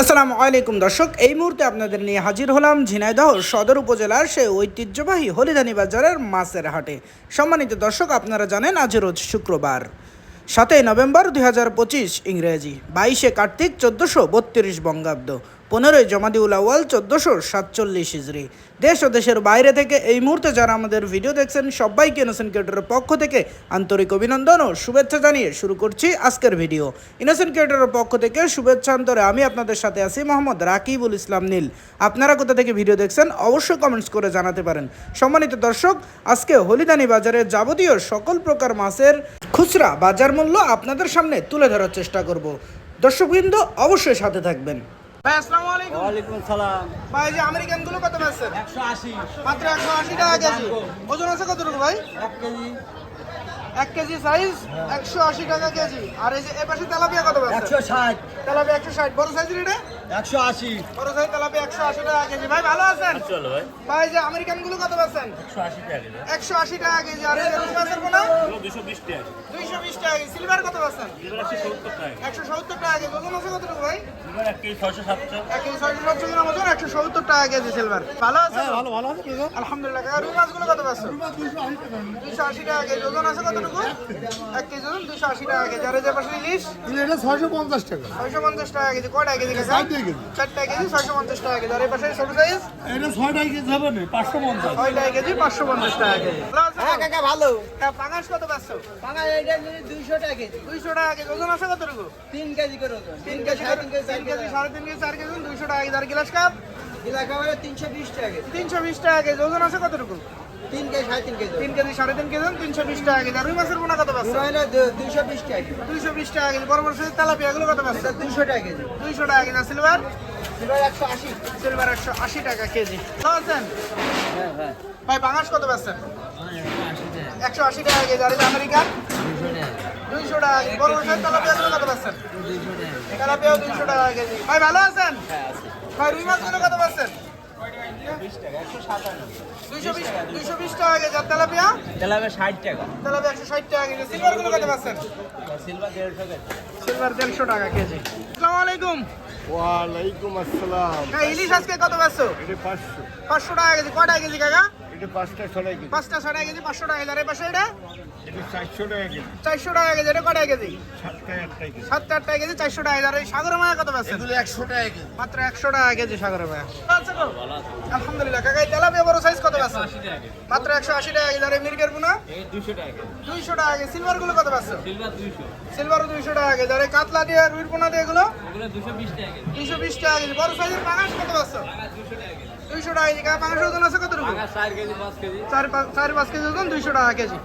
আসসালামু আলাইকুম দর্শক, এই মুহূর্তে আপনাদের নিয়ে হাজির হলাম ঝিনাইদহ সদর উপজেলার সেই ঐতিহ্যবাহী হলিধানি বাজারের মাছের হাটে। সম্মানিত দর্শক, আপনারা জানেন আজ রোজ শুক্রবার, সাতই নভেম্বর দুই হাজার পঁচিশ ইংরেজি, বাইশে কার্তিক চোদ্দোশো বত্রিশ বঙ্গাব্দ। পনেরোই জমাদিউল আউয়াল চোদ্দোশো সাতচল্লিশ ইজরি দেশ ও দেশের বাইরে থেকে এই মুহূর্তে যারা আমাদের ভিডিও দেখছেন, সবাইকে ইনোসেন্ট ক্রিয়েটরের পক্ষ থেকে আন্তরিক অভিনন্দন ও শুভেচ্ছা জানিয়ে শুরু করছি আজকের ভিডিও। ইনোসেন্ট ক্রিয়েটরের পক্ষ থেকে শুভেচ্ছা অন্তরে আমি আপনাদের সাথে আছি মোহাম্মদ রাকিবুল ইসলাম নীল। আপনারা কোথা থেকে ভিডিও দেখছেন, অবশ্যই কমেন্টস করে জানাতে পারেন। সম্মানিত দর্শক, আজকে হলিদানি বাজারে যাবতীয় সকল প্রকার মাছের খুচরা বাজার মূল্য আপনাদের সামনে তুলে ধরার চেষ্টা করব। দর্শকবৃন্দ, অবশ্যই সাথে থাকবেন। ভাই আসসালামু আলাইকুম। ওয়ালাইকুম সালাম। ভাই যে আমেরিকানগুলো কত পাচ্ছেন একশো আশি। মাত্র একশো আশি টাকা কেজি। ওজন আছে কতটুকু ভাই? এক কেজি। এক কেজি সাইজ একশো আশি টাকা কেজি। আর এই যে এ পাশে তেলাপিয়া কত একশো ষাট। তেলাপিয়া একশো ষাট। বড় সাইজের এটা? একশো আশি। বড় সাইজ তেলাপিয়া একশো আশি টাকা কেজি। ভাই ভালো আছেন? চলো ভাই। ভাই যে আমেরিকানগুলো কত পাচ্ছেন একশো আশি টাকা কেজি। একশো আশি টাকা কেজি। আর এই যে মাছের পোনা এগুলো বিশ টাকা দুইশো বিশ টাকা সিলভার কত পাচ্ছেন? একশো সত্তর টাকা। একশো সত্তর টাকা কেজি ওজন আছে কতটুকু ভাই? এক কেজি ছয়শো সাতশো। এক কেজি ছয়শো সাতশো একশো সত্তর টাকা কেজি সিলভার ভালো আছে? ভালো ভালো আছে আলহামদুলিল্লাহ। কাকা রুই মাছগুলো কত পাচ্ছেন দুইশো আশি টাকা কেজি। ওজন আছে কতটুকু? এক কেজি ওজন দুইশো আশি টাকা কেজি। আর এই যে পাশে ইলিশ? এটা ছয়শো পঞ্চাশ টাকা। ছয়শো পঞ্চাশ টাকা কেজি। কয়টা কেজি চারটে কেজি। চারটা কেজি ছয়শো পঞ্চাশ টাকা কেজি। আর এই পাশে ছোট সাইজ? এটা ছয়টা কেজি হবে না পাঁচশো পঞ্চাশ। ছয়টা কেজি পাঁচশো পঞ্চাশ টাকা কেজি? হ্যাঁ কাকা ভালো। হ্যাঁ, পাঙাশ কত পাচ্ছ? পাঙা এটা দুইশো টাকা কেজি। দুইশো টাকা কেজি। ওজন আছে কতটুকু? তিন কেজি করে ওজন। তিন কেজি করে- তিন কেজি সাড়ে তিন কেজি চার কেজি দুইশো টাকা কেজি। আর গ্লাস কাপ? মানে তিনশো বিশ টাকা তিনশো বিশ টাকা কেজি ওজন আছে কতটুকু তিন কেজি সাড়ে তিন কেজি তিন কেজি সাড়ে তিন কেজি তিনশো বিশ টাকা কেজি আর রুই মাছের পোনা কত পাচ্ছ হলো দুইশো বিশ টাকা কেজি দুইশো বিশ টাকা কেজি বড় বড় সাইজ তেলাপিয়া এগুলো কত পাচ্ছ দুইশো টাকা কেজি দুইশো টাকা কেজি সিলভার একশো আশি সিলভার একশো আশি টাকা কেজি আছেন হ্যাঁ হ্যাঁ ভাই কত পাচ্ছেন একশো আশি টাকা কেজি আর আমেরিকান দুইশো টাকা কেজি বড় বড় সাইজ তেলাপিয়া এগুলো কত পাচ্ছেন তেলাপিয়াও দুইশো টাকা কেজি ভাই ভালো আছেন ভাই রুই মাছগুলো কত পাচ্ছেন দুইশো বিশ দুইশো বিশ টাকা আর তেলাপিয়া? তেলাপিয়া ষাট টাকা। তেলাপিয়া একশো ষাট টাকা কত পাচ্ছেন সিলভার দেড়শো কেজি। সিলভার দেড়শো টাকা কেজি। আসসালামু আলাইকুম। ওয়ালাইকুম আসসালাম। হ্যাঁ ইলিশ আজকে কত পাচ্ছো পাঁচশো। পাঁচশো টাকা কেজি। কয় টাকা কেজি কাকা? এটা পাঁচটা ছড়াই কেজি পাঁচটা কেজি পাঁচশো টাকা কেজি আর এই পাশে এটা চারশো টাকা কেজি চারশো টাকা কেজি এটা কয় কেজি সাতটা আটটা কেজি টাকা চারশো টাকা কেজি আর এই মায়া কত একশো টাকা কেজি মাত্র একশো টাকা কেজি মায়া আচ্ছা আলহামদুলিল্লাহ কাকা এই তেলাপিয়া বড় সাইজ কত পাচ্ছেন মাত্র একশো আশি টাকা কেজি আর এই মির্গের পোনা দুশো টাকা দুইশো টাকা কেজি সিলভারগুলো কত পাচ্ছ সিলভার দুইশো টাকা কেজি আর এই কাতলা দিয়ে রুইর পোনা দিয়ে এগুলো দুশো বিশ টাকা কেজি দুইশো বিশ টাকা বড় সাইজের পাঙাশ কত পাচ্ছ দুইশো টাকা কেজি। পাঁচশো ওজন আছে চার পাঁচ চার পাঁচ কেজি ওজন দুইশো টাকা কেজি।